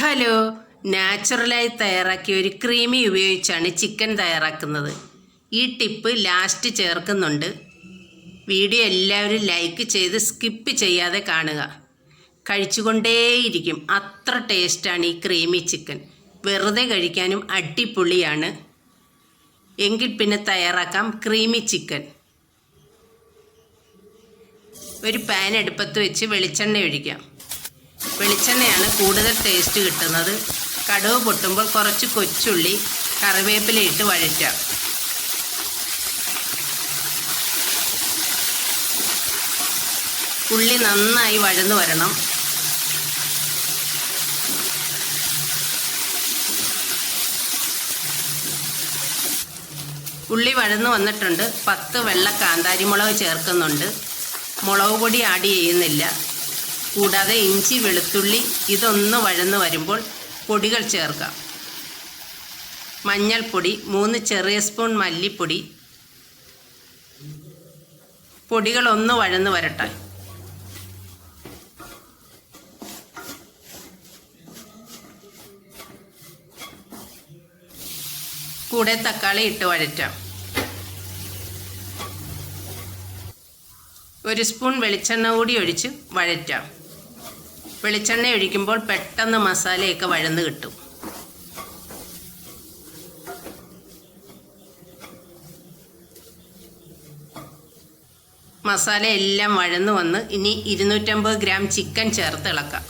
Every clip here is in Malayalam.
ഹലോ. നാച്ചുറലായി തയ്യാറാക്കിയ ഒരു ക്രീമി ഉപയോഗിച്ചാണ് ചിക്കൻ തയ്യാറാക്കുന്നത്. ഈ ടിപ്പ് ലാസ്റ്റ് ചേർക്കുന്നുണ്ട്. വീഡിയോ എല്ലാവരും ലൈക്ക് ചെയ്ത് സ്കിപ്പ് ചെയ്യാതെ കാണുക. കഴിച്ചുകൊണ്ടേയിരിക്കും. അത്ര ടേസ്റ്റാണ് ഈ ക്രീമി ചിക്കൻ. വെറുതെ കഴിക്കാനും അടിപൊളിയാണ്. എങ്കിൽ പിന്നെ തയ്യാറാക്കാം ക്രീമി ചിക്കൻ. ഒരു പാൻ അടുപ്പത്ത് വെച്ച് വെളിച്ചെണ്ണ ഒഴിക്കാം. വെളിച്ചെണ്ണയാണ് കൂടുതൽ ടേസ്റ്റ് കിട്ടുന്നത്. കടുവ് പൊട്ടുമ്പോൾ കുറച്ച് കൊച്ചുള്ളി കറിവേപ്പിലയിട്ട് വഴറ്റാം ഉള്ളി നന്നായി വഴന്നു വരണം. ഉള്ളി വഴന്നു വന്നിട്ടുണ്ട്. പത്ത് വെള്ള കാന്താരിമുളക് ചേർക്കുന്നുണ്ട്. മുളക് പൊടി ആഡ് ചെയ്യുന്നില്ല. കൂടാതെ ഇഞ്ചി വെളുത്തുള്ളി ഇതൊന്ന് വഴന്ന് വരുമ്പോൾ പൊടികൾ ചേർക്കാം. മഞ്ഞൾപ്പൊടി മൂന്ന് ചെറിയ സ്പൂൺ മല്ലിപ്പൊടി. പൊടികൾ ഒന്ന് വഴന്ന് വരട്ടെ. കൂടെ തക്കാളി ഇട്ട് വഴറ്റാം. ഒരു സ്പൂൺ വെളിച്ചെണ്ണ കൂടി ഒഴിച്ച് വഴറ്റാം. വെളിച്ചെണ്ണ ഒഴിക്കുമ്പോൾ പെട്ടെന്ന് മസാലയൊക്കെ വഴന്ന് കിട്ടും. മസാല എല്ലാം വഴന്നു വന്ന് ഇനി ഇരുന്നൂറ്റമ്പത് ഗ്രാം ചിക്കൻ ചേർത്ത് ഇളക്കാം.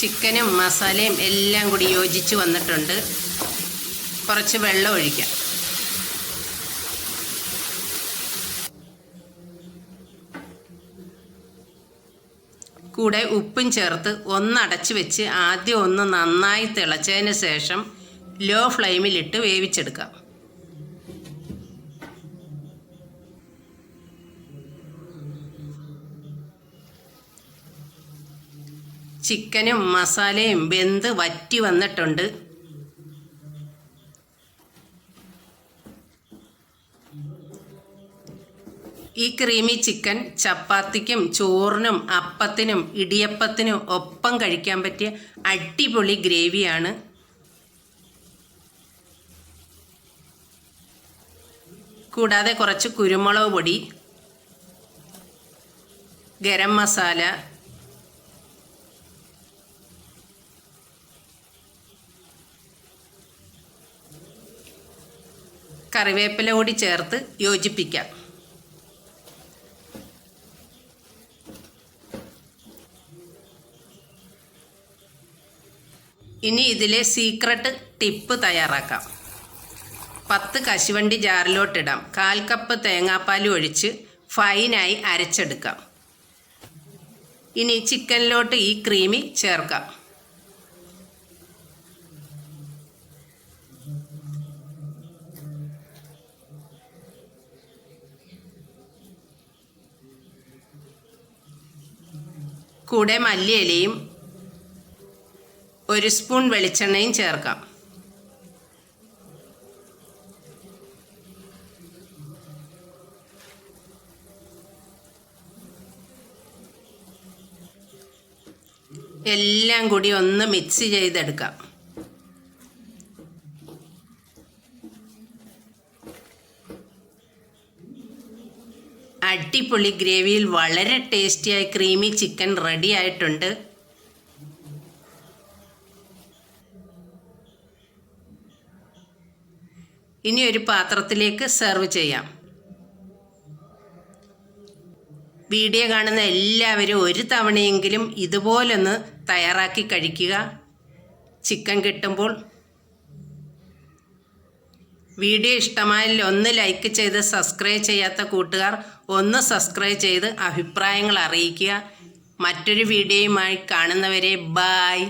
ചിക്കനും മസാലയും എല്ലാം കൂടി യോജിച്ച് വന്നിട്ടുണ്ട്. കുറച്ച് വെള്ളം ഒഴിക്കാം. കൂടെ ഉപ്പും ചേർത്ത് ഒന്ന് അടച്ചു വെച്ച് ആദ്യം ഒന്ന് നന്നായി തിളച്ചതിന് ശേഷം ലോ ഫ്ലെയിമിലിട്ട് വേവിച്ചെടുക്കാം. ചിക്കനും മസാലയും വെന്ത് വറ്റി വന്നിട്ടുണ്ട്. ഈ ക്രീമി ചിക്കൻ ചപ്പാത്തിക്കും ചോറിനും അപ്പത്തിനും ഇടിയപ്പത്തിനും ഒപ്പം കഴിക്കാൻ പറ്റിയ അടിപൊളി ഗ്രേവിയാണ് കൂടാതെ കുറച്ച് കുരുമുളക് പൊടി ഗരം മസാല കറിവേപ്പില കൂടി ചേർത്ത് യോജിപ്പിക്കാം. ഇനി ഇതിലെ സീക്രട്ട് ടിപ്പ് തയ്യാറാക്കാം. പത്ത് കശുവണ്ടി ജാറിലോട്ടിടാം. കാൽ കപ്പ് തേങ്ങാപ്പാൽ ഒഴിച്ച് ഫൈനായി അരച്ചെടുക്കാം. ഇനി ചിക്കനിലോട്ട് ഈ ക്രീമി ചേർക്കാം. കൂടെ മല്ലിയിലയും ഒരു സ്പൂൺ വെളിച്ചെണ്ണയും ചേർക്കാം. എല്ലാം കൂടി ഒന്ന് മിക്സ് ചെയ്തെടുക്കാം. അടിപൊളി ഗ്രേവിയിൽ വളരെ ടേസ്റ്റിയായി ക്രീമി ചിക്കൻ റെഡി ആയിട്ടുണ്ട്. ഇനി ഒരു പാത്രത്തിലേക്ക് സെർവ് ചെയ്യാം. വീഡിയോ കാണുന്ന എല്ലാവരും ഒരു തവണയെങ്കിലും ഇതുപോലൊന്ന് തയ്യാറാക്കി കഴിക്കുക. ചിക്കൻ കിട്ടുമ്പോൾ. വീഡിയോ ഇഷ്ടമായാൽ ഒന്ന് ലൈക്ക് ചെയ്ത് സബ്സ്ക്രൈബ് ചെയ്യാത്ത കൂട്ടുകാർ ഒന്ന് സബ്സ്ക്രൈബ് ചെയ്ത് അഭിപ്രായങ്ങൾ അറിയിക്കുക. മറ്റൊരു വീഡിയോയുമായി കാണുന്നവരെ ബായ്